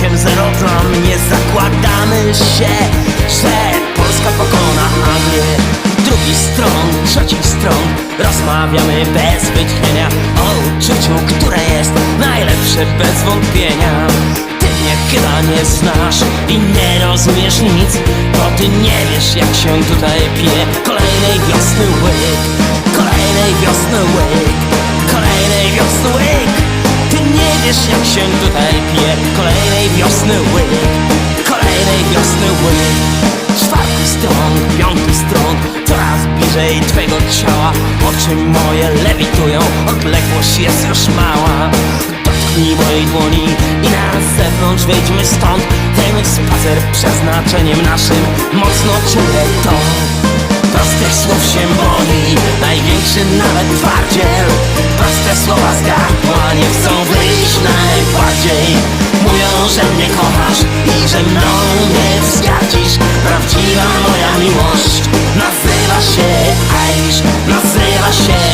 8-0 dla mnie zakładamy się, że Polska pokona Anglię Drugi stron, trzeci stron. Rozmawiamy bez wytchnienia O uczuciu, które jest najlepsze bez wątpienia. Ty mnie chyba nie znasz i nie rozumiesz nic Bo ty nie wiesz jak się tutaj pije. Kolejnej wiosny łyk Kolejnej wiosny łyk Kolejnej wiosny łyk wiesz jak się tutaj pije? Kolejnej wiosny łyk Kolejnej wiosny łyk. Czwarty stron, piąty stron Coraz bliżej twego ciała. Oczy moje lewitują Odległość jest już mała. Dotknij mojej dłoni I na zewnątrz wyjdźmy stąd. Ten spacer przeznaczeniem naszym. Mocno czuję to. Prostych słów się boi Największy nawet twardziel. Proste słowa z gardła Nie chcą wyjść najbardziej. Mówią, że mnie kochasz I że mną nie wzgardzisz Prawdziwa moja miłość Nazywa się Irish Nazywa się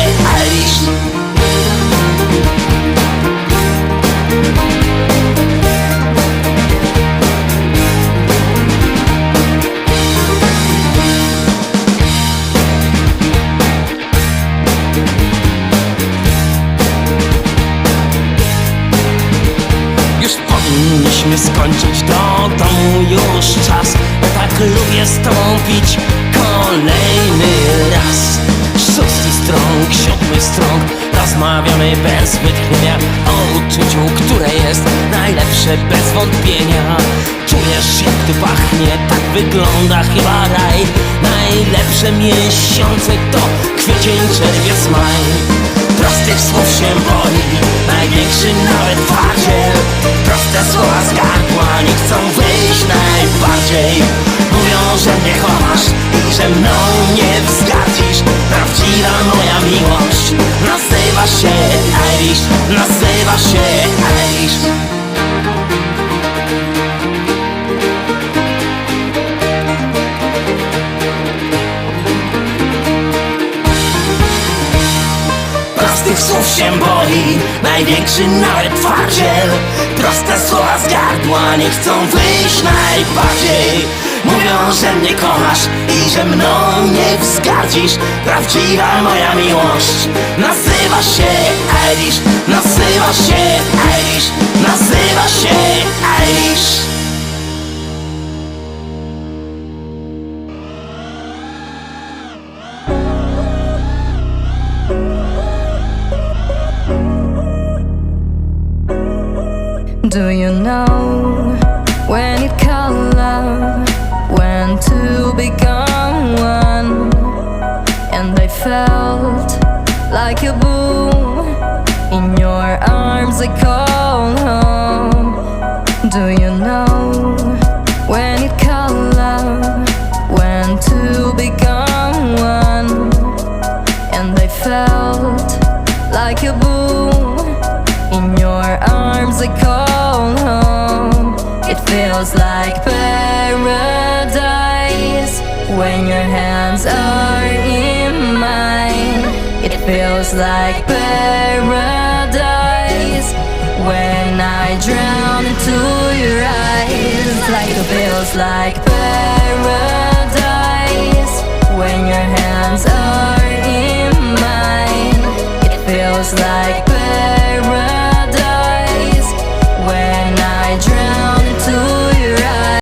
powinniśmy skończyć do domu już czas. Ja tak lubię z tobą pić kolejny raz. Szósty strąg, siódmy strąg Rozmawiamy bez wytchnienia O uczuciu, które jest najlepsze bez wątpienia. Czujesz jak tu pachnie, tak wygląda chyba raj. Najlepsze miesiące to kwiecień, czerwiec, maj. Prostych słów się boi Największy nawet twardziel najbardziej Mówią, że mnie kochasz I że mną Prostych słów się boi Największy nawet twardziel. Proste słowa z gardła Nie chcą wyjść najbardziej. Mówią, że mnie kochasz I że mną nie wzgardzisz Prawdziwa moja miłość. Nazywa się Irish Nazywa się Irish Nazywa się Irish Do you know when it called love? When to become one? And I felt like a boom in your arms. I called home. Do you feels like paradise when your hands are in mine. It feels like paradise when I drown into your eyes. Like it feels like paradise when your hands are in mine. It feels like